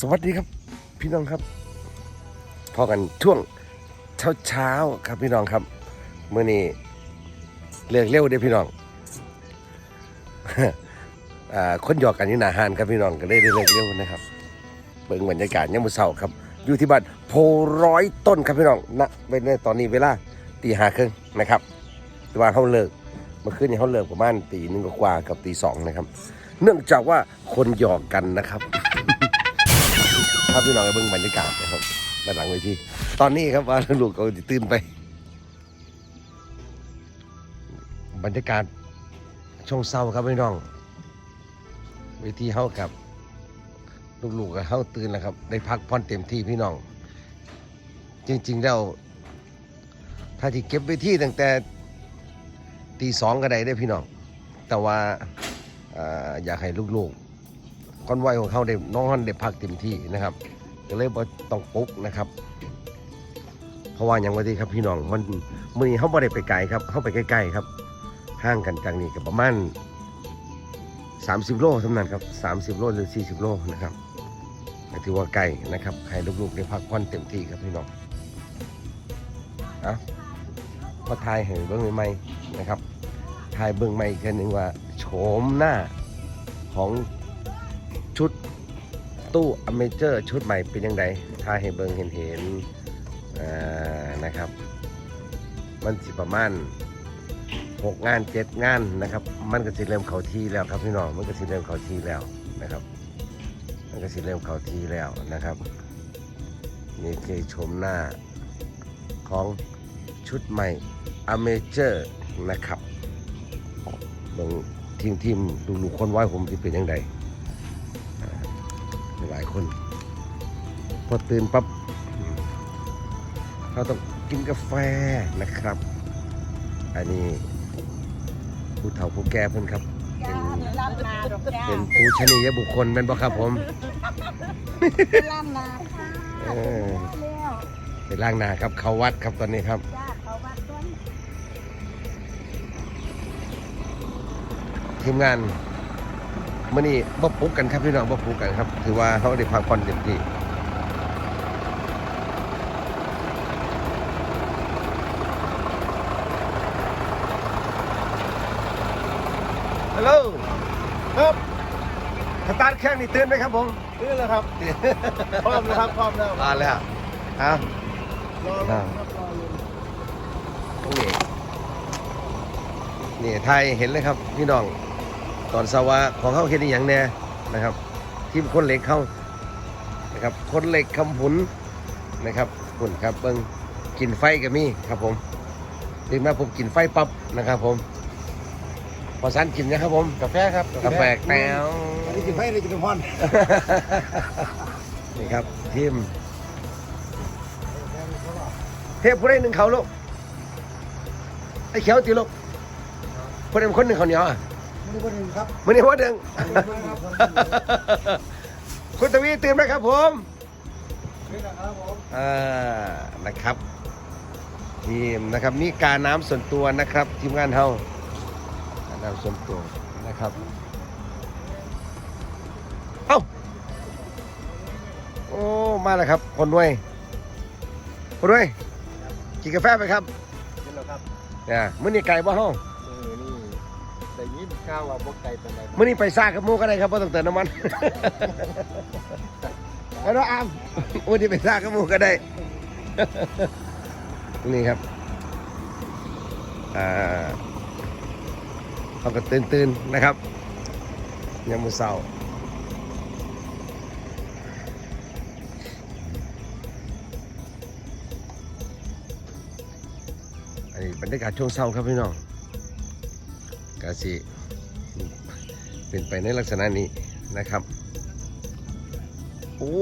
สวัสดีครับ พี่น้องครับพอกันช่วงเช้าเช้าๆครับพี่น้องครับเมื่อนี้เลือกเร็วเด้พี่น้องอคนหยอกกันอยู่หนาหานครับพี่น้องก็เลยได้เลือกเร็วนะครับเบิ่งบรรยากาศยามมื้อเช้าครับ อยู่ที่บ้านโพร้อยต้นครับพี่น้องณเวลาตอนนี้เวลาตีห้าครึ่งนะครับแต่ว่าเขาเลิกมื่อคืนนี้เขาเลิกประมาณตีหนึ่งกว่ากับตีสองนะครับ เนื่องจากว่าคนหยอกกันนะครับ ถ้าพี่น้องไปเบิ่งบรรยากาศนะครับด้านหลังเวทีตอนนี้ครับว่าลูกเขาตื่นไป บรรยากาศช่วงเศร้าครับพี่น้องเวทีเฮากับลูกๆกับเฮาตื่นแล้วครับ ได้พักผ่อนเต็มที่พี่น้อง จริง ๆ แล้ว ถ้าที่เก็บเวทีตั้งแต่ตีสองก็ได้ได้พี่น้อง แต่ว่าอ่าอยากให้ลูกๆ คอนไวของเขาได้น้องฮันได้พักเต็มที่นะครับก็เลยบ่ต้องปุ๊กนะครับ เพราะว่าอย่างวันนี้ครับพี่น้องมันมือเขาบ่ได้ไปไกลครับ เขาไปใกล้ๆครับห่างกันจากนี้ก็ประมาณ30 โลเท่านั้นครับ 30 โลหรือ 40 โลนะครับถือว่าไกลนะครับให้ลูกๆได้พักผ่อนเต็มที่ครับพี่น้องอามาทายให้เบิ้งใหม่นะครับทายเบิ้งใหม่อีกทีหนึ่งว่าโฉมหน้าของ ชุดตู้อเมเจอร์ชุดใหม่เป็นยังไงถ้าให้เบิงเห็นเห็นนะครับ มันสิประมาณหกงานเจ็ดงานนะครับ มันก็สิเริ่มเข้าทีแล้วครับพี่น้องมันก็สิเริ่มเข้าทีแล้วนะครับ มันก็สิเริ่มเข้าทีแล้วนะครับนี่คือชมหน้าของชุดใหม่อเมเจอร์นะครับเบิ่งทีมทีมดูลูกคนไว้ผมที่เป็นยังไง หลายคน พอตื่นปั๊บอืมเขาต้องกินกาแฟนะครับ อันนี้ผู้เฒ่าผู้แก่เพิ่นครับ เป็นล่ำนาดอกจ้าเป็นผู้ชนียบุคคลเป็นบ่ครับผมล่ำนาค่ะเออเร็วไปล้างหน้าครับเขาวัดครับตอนนี้ครับจ้าเขาวัดต้นทีมงาน มื่อนี้บ่ปลุกกันครับพี่น้องบ่ปลุกกันครับ ถือว่าเขาได้พักผ่อนเต็มที่ฮัลโหลครับสตาร์ทเครื่องนี่ตื่นไหมครับผมนี่แหละครับพร้อมนะครับพร้อมแล้วมาแล้วเอารอครับรออยู่ตรงนี้นี่ไทยเห็นเลยครับพี่น้อง ตอนสวะของเขาเห็นอหย่างแน่นะครับ ทีมคนเหล็กเขานะครับคนเหล็กคำผุนนะครับคุณครับเบิ้งกินไฟก็มีครับผมตื่นมาผมกินไฟปั๊บนะครับ ผมพอสันกินนะครับผมกาแฟครับกาแฟแต้วอันนี้กินไฟอันนี้กินน้ำมันนี่ครับทีมเทพผู้ใดหนึ่งเขาลูกไอ้เขียวตีลูกผู้ใดเป็นคนหนึ่งเขาวเหนียวอะ นี่คนหนึ่งครับมันนี่ว่าหนึ่งอันนี้คนหนึ่งครับคุณตวีตื่นไหมครับผมนี่นะครับผมอ่านะครับทีมนะครับนี่การน้ำส่วนตัวนะครับทีมงานเฮาการน้ำส่วนตัวนะครับเอ้าโอ้มาแล้วครับ คนด้วยคนด้วยกินกาแฟไหมครับนี่แหละครับเนี่ยมื้อนี้ไก่บ่เฮานี่นี่ได้ยิน ข้าวว่าบกไก่เป็นไรมื้อนี้ไปซ่ากับหมูก็ได้ครับบ่ต้องเติมน้ำมันเอาเนาะอามมื้อนี้ไปซ่ากับหมูก็ได้ นี่ครับอ่าเขาก็ตื่นตื่นๆนะครับยามมื้อเช้าอันนี้บรรยากาศช่วงเช้าครับพี่น้องกาสิ เป็นไปในลักษณะนี้นะครับ โอ้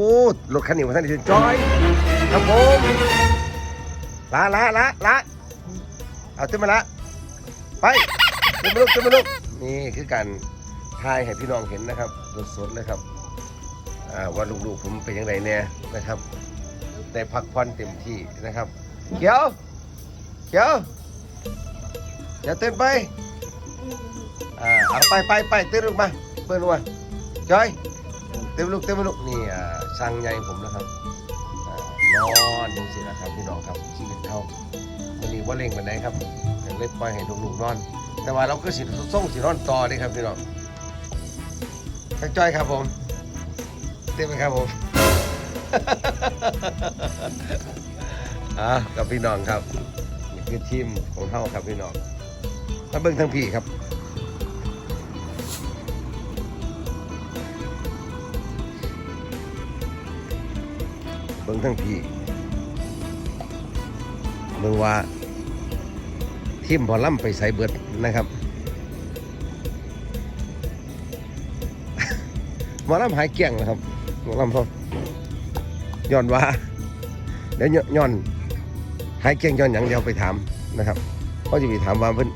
รถคันนี้มาท่านดิจอยครับผมละละละละเอาขึ้นมาละ ไปขึ้นมาลุกขึ้นมาลุกนี่คือการถ่ายให้พี่น้องเห็นนะครับสดๆเลยครับว่าลูกๆผมเป็นยังไงเนี่ยนะครับได้พักผ่อนเต็มที่นะครับ เขียว เขียว อย่าเต้นไป อ่าเอาไปไปไปเต้นลงมาเปิ้ลลงมาจอยเต็มลูกเต็มลูกนี่อ่าช่างใหญ่ผมนะครับอ่านอนดูสินะครับพี่น้องครับชีวิตเขาวันนี้ว่าเล่งกันไหนครับเล็กปล่อยให้ลูกๆนอน แต่ว่าเราก็สิส่งสินอนต่อนี่ครับพี่น้องช่างจ้อยครับผมเต็มไหมครับผมอะกับพี่น้องครับนี่คือทีมของเฮาครับพี่น้อง มาเบิ่งทั้งพี่ครับ เบิ่งทั้งพี่เบิ่งว่าทีมบอลล่ำไปใส่เบิดนะครับหมอลำหายเกลี้ยงนะครับหมอลำพอย้อนว่าเดี๋ยวย้อนหายเกลี้ยงย้อนอย่างเดียวไปถามนะครับเขาจะไปถามว่าเพิ่น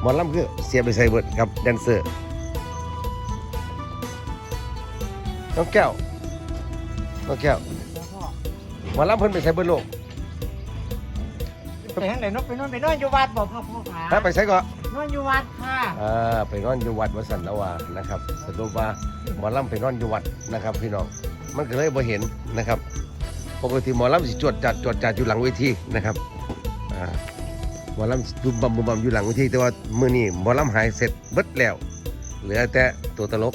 หมอลำคือเสียไปใส่เบิดครับแดนเซอร์น้องแก้วน้องแก้วหมอลำเพิ่นไปใส่เบิดโลกไปทางไหนนกไปนอนไปนอนอยู่วัดบอกพ่อพ่อขาถ้าไปใส่ก็นอนอยู่วัดค่ะอ่าไปนอนอยู่วัดวสันละวานะครับสรุปว่าหมอลำไปนอนอยู่วัดนะครับ พี่น้องมันก็เลยบ่เห็นนะครับ ปกติหมอลำสิจวดจัดจวดจัดอยู่หลังเวทีนะครับอ่าห มอลำบุมบัมบุมบัมอยู่หลังเวทีแต่ว่ามื้อนี้หมอลำหายเสร็จเบิดแล้ว เหลือแต่ตัวตลก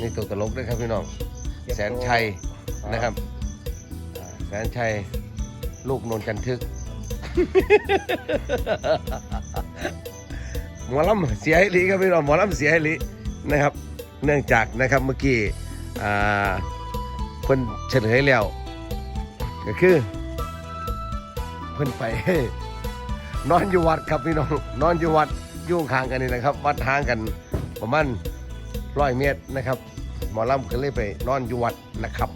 นี่ตัวตลกด้วยครับพี่น้องแสนชัยนะครับอ่าแสนชัยลูกนนจันทึกหมอลำเสียให้ลีครับพี่น้องหมอลำเสียให้ลีนะครับ เนื่องจากนะครับเมื่อกี้อ่าเพิ่นเฉลยแล้วก็คือเพิ่นไป นอนอยู่วัดครับพี่น้อง นอนอยู่วัดอยุ่ข้างกันนี่นะครับ วัดห่างกันประมาณร้อยเมตรนะครับ หมอลำก็เลยไปนอนอยู่วัดนะครับ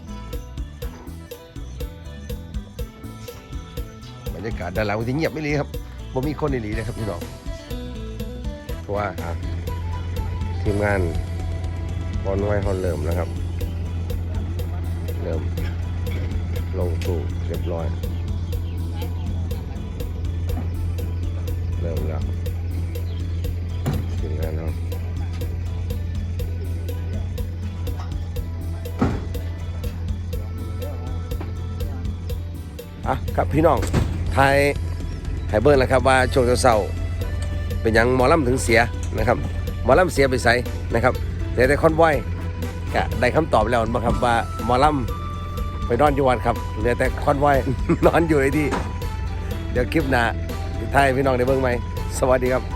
บรรยากาศด้านหลังวันที่เงียบไม่ลีครับบ่มีคนในลีนะครับพี่น้องเพราะว่าทีมงานฮอนไว้ฮอนเริ่มนะครับ เริ่มลงสู่เรียบร้อย เริ่มแล้วทีมงานเราอะครับพี่น้องไทยไทยเบิร์นแล้วครับว่าช่วงเช้าๆเป็นยังหมอลำถึงเสียนะครับหมอลำเสียไปใส่นะครับเหลือแต่คอนไว้ก็ได้คำตอบแล้วนะครับว่าหมอลำไปนอนอยู่วันครับเหลือแต่คอนไว้นอนอยู่ไอ้ที่เดี๋ยวคลิปหน้า ไทยพี่น้องได้เบิ่งไหมสวัสดีครับ